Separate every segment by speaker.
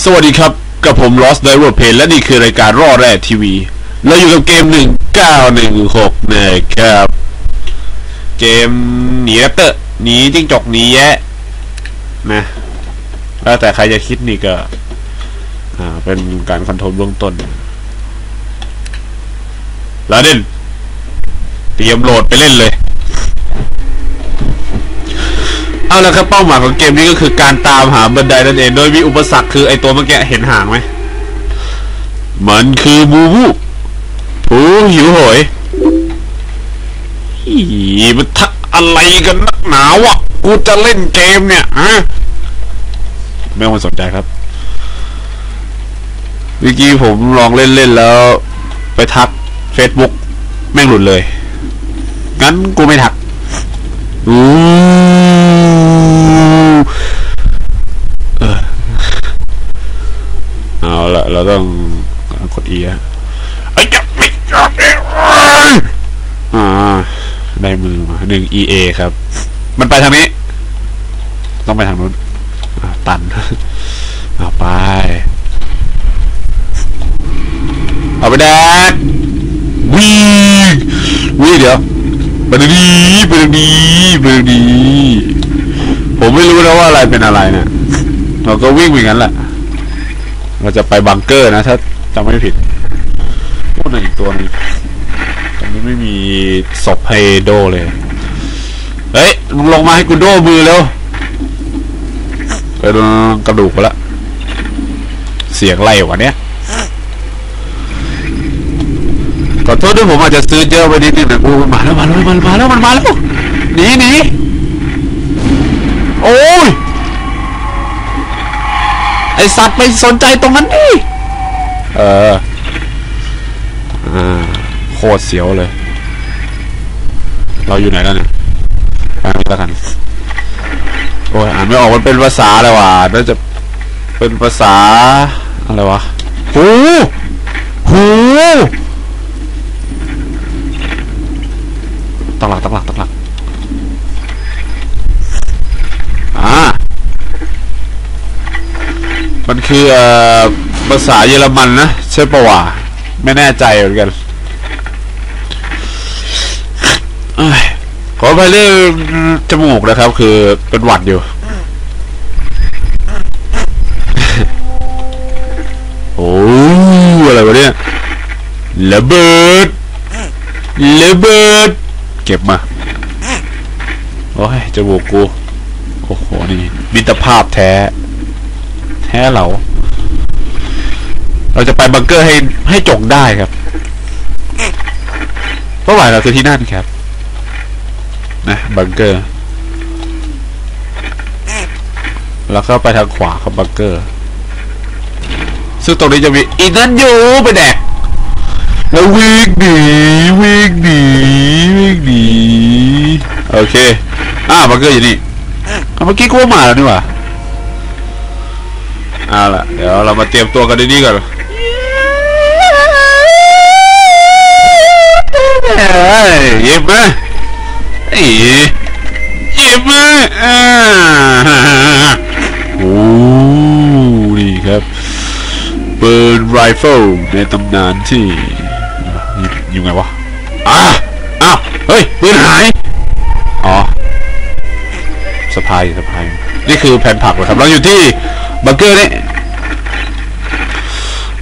Speaker 1: สวัสดีครับ กับผม Lost Diver Pain และนี่คือรายการร่อแร่ทีวี เราอยู่กับเกม 1916 นะครับ เกมหนีแรปเตอร์หนีจิ้งจกหนีแยะนะแล้วแต่ใครจะคิดนี่ก็ อ่า เป็นการคอนโทรลเบื้องต้นลาเดนเตรียมโหลดไปเล่นเลย เอาละครับเป้าหมายของเกมนี้ก็คือการตามหาบันไดนั่นเอง โดยมีอุปสรรคคือไอตัวเมื่อกี้เห็นหางไหม มันคือบูบูผู้หิวโหยอีมันทักอะไรกันนักหนาวะกูจะเล่นเกมเนี่ยฮะไม่ต้องสนใจครับเมื่อกี้ผมลองเล่นๆแล้ว ไปทัก Facebook แม่งหลุดเลย งั้นกูไม่ทักอู้อ เอาละเราต้องกด E อะไอ้ยับไม่จับเองอ่าได้มือมาหนึ่ง EA ครับ มันไปทางนี้ ต้องไปทางนู้นอ่าตันเอาไป เอาไปแดกวิ่งวิ่งเดี๋ยวไปดูดีไปดูดีไปดูดีผมไม่รู้นะว่าอะไรเป็นอะไรเนี่ยเราก็วิ่งไปงั้นแหละ เราจะไปบังเกอร์นะ ถ้าจำไม่ผิดพวกไหนอีกตัวหนึงตรงนี้ไม่มีศพไฮโดเลย เฮ้ยมึงลงมาให้กูโดมือเร็วไปโดนกระดูกไปละเสียงไรวะเนี้ยขอโทษด้วยผมอาจจะซื้อเยอะไปนิดนึงนะกูมาแล้วมาแล้วมาแล้วมาแล้วมันมาแล้วหนีหนีโอ้ย สัตว์ไปสนใจตรงนั้นดิเอออ่าโคตรเสียวเลย เราอยู่ไหนแล้วเนี่ยไปไม่แล้วกัน โอ้ยอ่านไม่ออกมันเป็นภาษาอะไรวะน่าจะเป็นภาษาอะไรวะ หู หูตั้งหลักตั้งหลักตั้งหลักอ่า มัน คือเอ่อภาษาเยอรมันนะใช่ปะวะไม่แน่ใจเหมือนกันอขอไปเรื่องจมูกนะครับ คือเป็นหวัดอยู่ โอ้อะไรวะเนี่ยระเบิดระเบิด เก็บมา โอ้ยจมูกกู โอ้โห นี่มิตรภาพแท้ แท้เรา เราจะไปบังเกอร์ให้ให้จงได้ครับเป้าหมายเราคือที่นั่นครับ นะบังเกอร์ แล้วก็ไปทางขวาครับบังเกอร์ ซึ่งตรงนี้จะมีอีนั่นอยู่ไปแดกแล้ววิ่งหนีวิ่งหนีวิ่งหนีโอเค อ่าบังเกอร์อยู่นี่เมื่อกี้กูว่ามาแล้วนี่หว่า เอาละเดี๋ยวเรามาเตรียมตัวกันดีๆก่อนเยหยิบมเอ้ยหยิบมาอ่าโอ้นี่ครับปืนไรเฟิลในตำนานที่อยู่ไงวะอ่าอ้าวเฮ้ยปืนหายอ๋อสะพายสะพายนี่คือแผ่นผักเหรอครับเราอยู่ที่ บังเกอร์นี่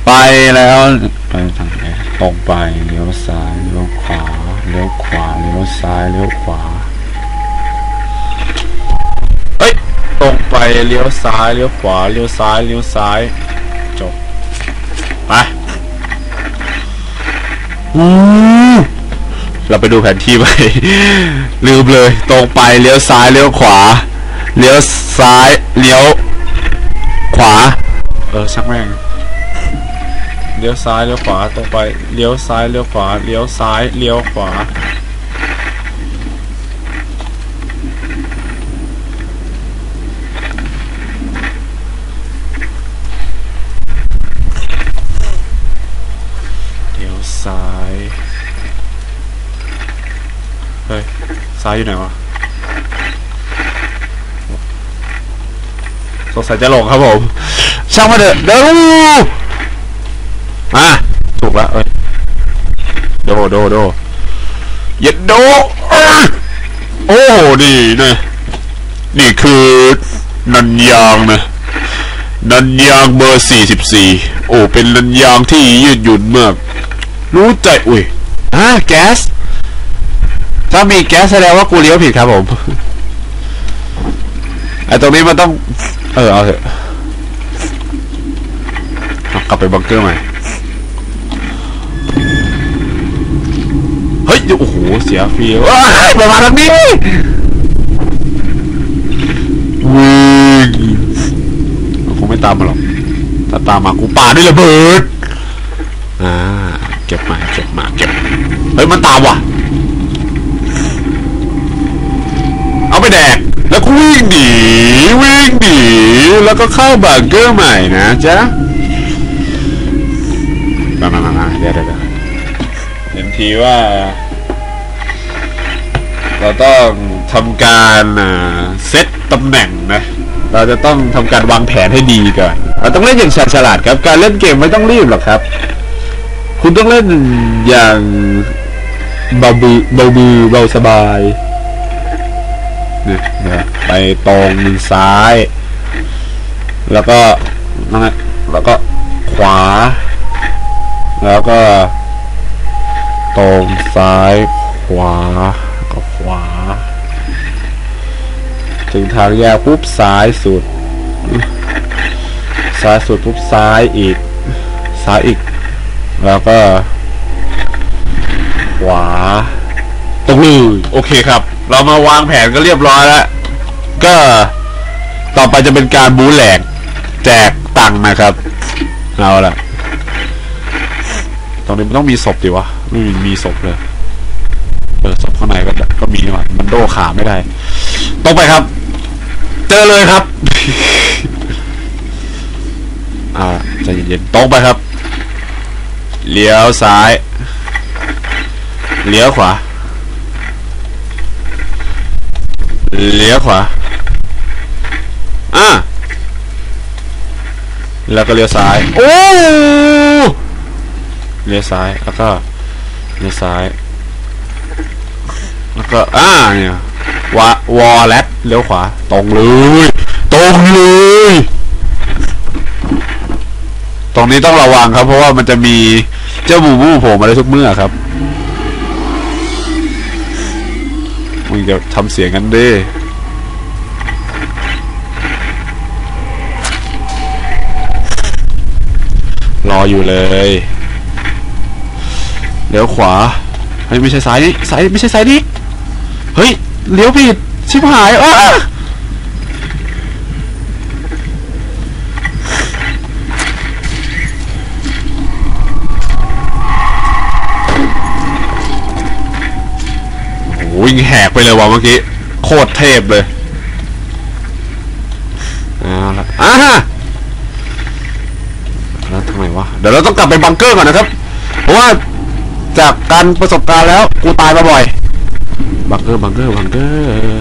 Speaker 1: ไปแล้วไปทางไหนตรงไปเลี้ยวซ้ายเลี้ยวขวาเลี้ยวขวาเลี้ยวซ้ายเลี้ยวขวาเฮ้ยตรงไปเลี้ยวซ้ายเลี้ยวขวาเลี้ยวซ้ายเลี้ยวซ้ายจบไปอู้เราไปดูแผนที่ไปลืมเลย ตรงไปเลี้ยวซ้ายเลี้ยวขวาเลี้ยวซ้ายเลี้ยวข วา เออช่างแม่งเลี้ยวซ้ายเลี้ยวขวาตรงไปเลี้ยวซ้ายเลี้ยวขวาเลี้ยวซ้ายเลี้ยวขวาเลี้ยวซ้ายเฮ้ยซ้ายอยู่ไหนวะ งสัยจะหลงครับผมใช่ช่างมาเถอะเดี๋ยวอะถูกแล้วเอ้ยโดโดโดเย็ดโดเอ้ยโอ้โหนี่นะนี่คือนันยางนะนันยางเบอร์44โอ้เป็นนันยางที่ยืดหยุ่นมาก รู้ใจอุ้ยอ่าแก๊สถ้ามีแก๊สแสดงว่ากูเลี้ยวผิดครับผมไอ้ตรงนี้มันต้อง เออเอาเถอะกลับไปบังเกอร์ใหม่ เฮ้ย โอ้โห เสียฟีว้ายมามาทางนี้วิ่งคงไม่ตามมาหรอก ถ้าตามมากูปาด้วยระเบิด อ่า เก็บมา เก็บมา เก็บ เฮ้ย มันตามว่ะ เอาไปแดก แล้วก็วิ่งหนี งหนีแล้วก็เข้าบังเกอร์ใหม่นะจ๊ะมามามามาเดี๋ยวเดี๋ยวเห็นทีว่า เราต้องทำการอ่าเซตตำแหน่งนะเราจะต้องทำการวางแผนให้ดีก่อนเราต้องเล่นอย่างฉลาดครับ การเล่นเกมไม่ต้องรีบหรอกครับ คุณต้องเล่นอย่างเบาบือเบาบือเบาสบายเนี่ยนะ ไปตรงซ้าย แล้วก็นั่นและแล้วก็ขวา แล้วก็ ตรงซ้ายขวาก็ขวา ถึงทางแยกปุ๊บซ้ายสุด ซ้ายสุดปุ๊บซ้ายอีก ซ้ายอีก แล้วก็ ขวา ตรงนี้โอเคครับ เรามาวางแผนก็เรียบร้อยแล้ว ก็ ต่อไปจะเป็นการบูแหลก แจกตังค์นะครับ เอาละตรงนี้มันต้องมีศพดิวะไม่มีมีศพเลยเออศพข้างในก็ก็มีนี่หว่ามันโดขาไม่ได้ตรงไปครับ เจอเลยครับเอาละใจเย็นๆตรงไปครับ เลี้ยวซ้าย เลี้ยวขวา เลี้ยวขวา อะแล้วก็เลี้ยวซ้ายโอ้เลี้ยวซ้ายแล้วก็เลี้ยวซ้ายแล้วก็อ่าเนี่ยวาวอลแลตเลี้ยวขวา ตรงเลยตรงเลยตรงนี้ต้องระวังครับ เพราะว่ามันจะมีเจ้าบูบูโผล่มาได้ทุกเมื่อครับมึงจะทำเสียงกันดิ รออยู่เลยเลี้ยวขวาเฮ้ยไม่ใช่ซ้ายนี่ซ้ายไม่ใช่ซ้ายนี่เฮ้ยเลี้ยวผิดชิบหายอ้าวิ่งแหกไปเลยว่ะเมื่อกี้ โคตรเทพเลย เอาละอ่าฮะ ไมวะเดี๋ยวเราต้องกลับไปบังเกอร์ก่อนนะครับ เพราะว่าจากการประสบการณ์แล้วกูตายมาบ่อย บังเกอร์บังเกอร์บังเกอร์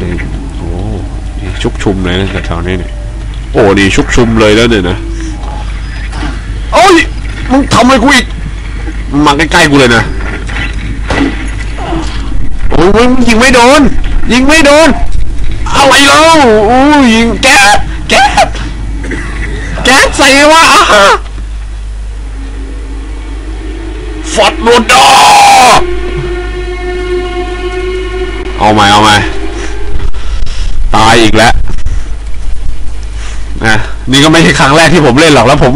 Speaker 1: นี่โอ้นี่ชุกชุมเลยนะแถวนี้เนี่ยโอ้นี่ชุกชุมเลยแล้วเนี่ยนะโอ้ยมึงทำอะไรกูอีกมาใกล้ๆกูเลยนะโอ้ยมึงยิงไม่โดน ยิงไม่โดนอะไรเล่าโอ้ยยิงแก๊แก๊ แก๊สใส่วะอะฟอดโรดอเอาใหม่เอาใหม่ตายอีกแล้วนะนี่ก็ไม่ใช่ครั้งแรกที่ผมเล่นหรอกแล้วผม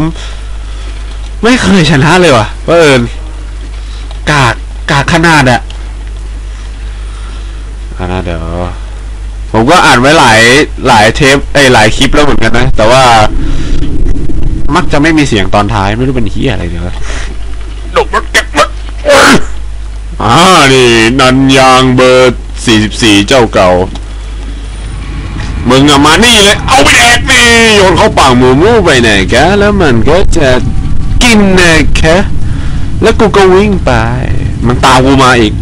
Speaker 1: ไม่เคยชนะเลยว่ะเอิญกากกากขนาดอะอ่านะเดี๋ยวผมก็อ่านไว้หลายหลายเทปไอ้หลายคลิปแล้วเหมือนกันนะ แต่ว่า มักจะไม่มีเสียงตอนท้ายไม่รู้เป็นเฮียอะไรเดี๋ยวนะดกรถเก็บรถอ่านี่นันยางเบอร์44เจ้าเก่า มึงอะมานี่เลย เอาไปแดกนี่โยนเข้าปากหมูมูไปไหนแกแล้วมันก็จะกินนะคะแล้วกูก็วิ่งไป มันตามกูมาอีก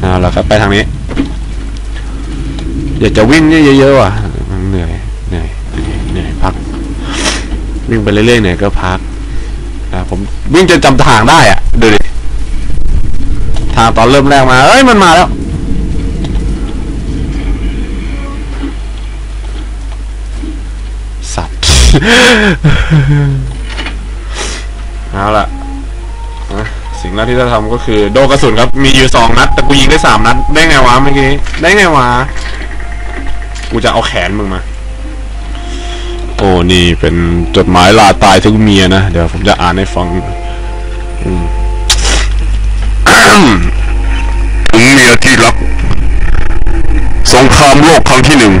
Speaker 1: เอาละครับไปทางนี้ อยากจะวิ่งเนี่ยเยอะๆว่ะมันเหนื่อยเหนื่อยเหนื่อยเหนื่อยพัก วิ่งไปเรื่อยๆเนี่ยก็พักนะผมวิ่งจนจำทางได้อะดูดิทางตอนเริ่มแรกมา เอ้ยมันมาแล้วสัตว์ เอาล่ะสิ่งแรกที่จะทำก็คือ โดกระสุนครับ มีอยู่สองนัด แต่กูยิงได้สามนัด ได้ไงวะเมื่อกี้ ได้ไงวะ กูจะเอาแขนมึงมา โอ้นี่เป็นจดหมายลาตายถึงเมียนะ เดี๋ยวผมจะอ่านให้ฟัง
Speaker 2: ถึงเมียที่รัก สงครามโลกครั้งที่หนึ่ง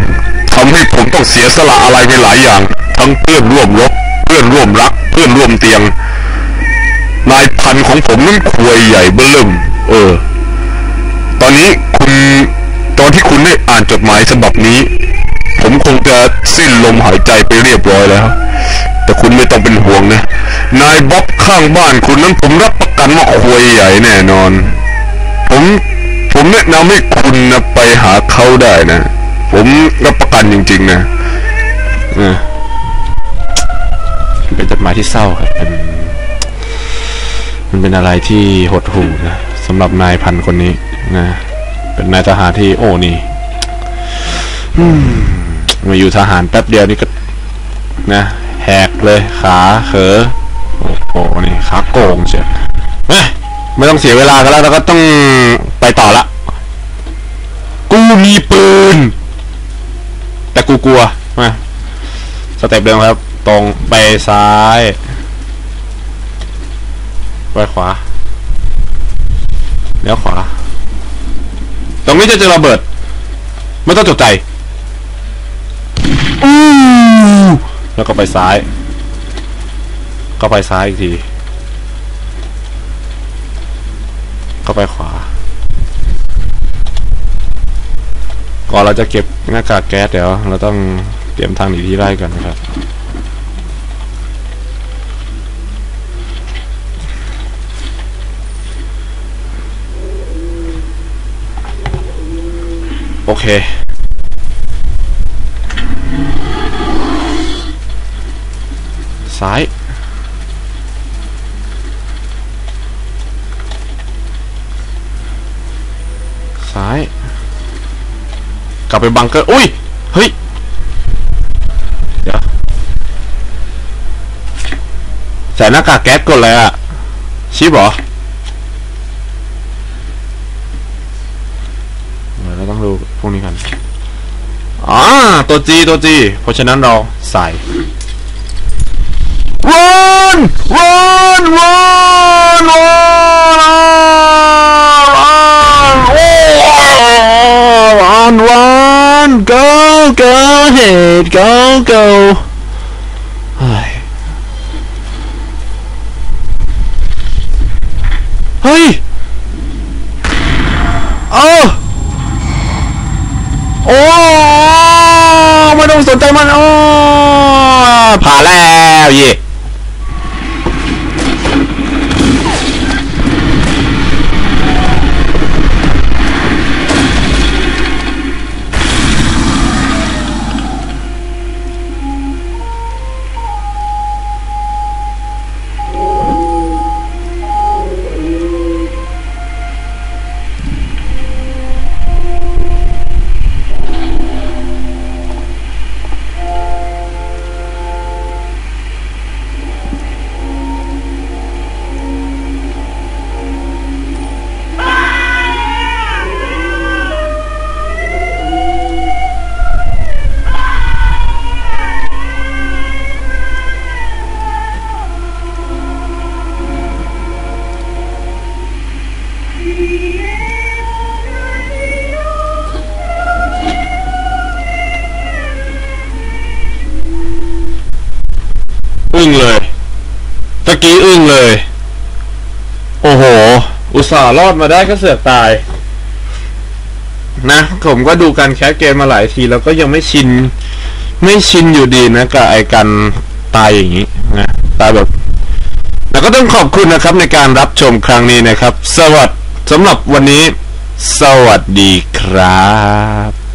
Speaker 2: ทำให้ผมต้องเสียสละอะไรไปหลายอย่าง ทั้งเพื่อนร่วมรบ เพื่อนร่วมรัก เพื่อนร่วมเตียง นายพันของผมนั้นควยใหญ่เบิ่ม เออ ตอนนี้คุณ ตอนที่คุณได้อ่านจดหมายฉบับนี้ ผมคงจะสิ้นลมหายใจไปเรียบร้อยแล้ว แต่คุณไม่ต้องเป็นห่วงนะ นายบ๊อบข้างบ้านคุณนั้นผมรับประกันว่าควยใหญ่แน่นอน ผมผมแนะนำให้คุณนะไปหาเขาได้นะ ผมรับประกันจริง ๆ นะ
Speaker 1: เออเป็นจดหมายที่เศร้าครับเป็นมันเป็นอะไรที่หดหู่นะสำหรับนายพันคนนี้นะ เป็นนายทหารที่โอ้นี่ อืม มาอยู่ทหารแป๊บเดียวนี่ก็นะแหกเลยขาเขอโอ้โหนี่ขาโกงเชียวเฮ้ยไม่ต้องเสียเวลากันแล้วเราก็ต้องไปต่อละ กูมีปืน แต่กูกลัวมาสเต็ปเดิมครับ ตรงไปซ้ายไปขวาแล้วขวา ตรงนี้จะเจอระเบิด ไม่ต้องจดใจ แล้วก็ไปซ้าย ก็ไปซ้ายอีกที ก็ไปขวา ก่อนเราจะเก็บหน้ากากแก๊สเดี๋ยว เราต้องเตรียมทางหนีที่ไร่กันนะครับโอเค ซ้ายซ้าย กลับไปบังเกอร์อุ้ย เฮ้ย เดี๋ยวใส่หน้ากากแก๊สกดเลยอะชิปเหรอเดี๋ยวเราต้องดูพวกนี้กันอ่าตัวจีตัวจีเพราะฉะนั้นเราใส่ run! Run! Run อึ้งเลยตะกี้อึ้งเลย โอ้โห อุตส่าห์รอดมาได้ก็เสือกตาย นะ ผมก็ดูการแคสเกมมาหลายที แล้วก็ยังไม่ชิน ไม่ชินอยู่ดีนะกับไอการตายอย่างนี้นะตายแบบแต่ก็ต้องขอบคุณนะครับในการรับชมครั้งนี้นะครับ สวัสดีสำหรับวันนี้ สวัสดีครับ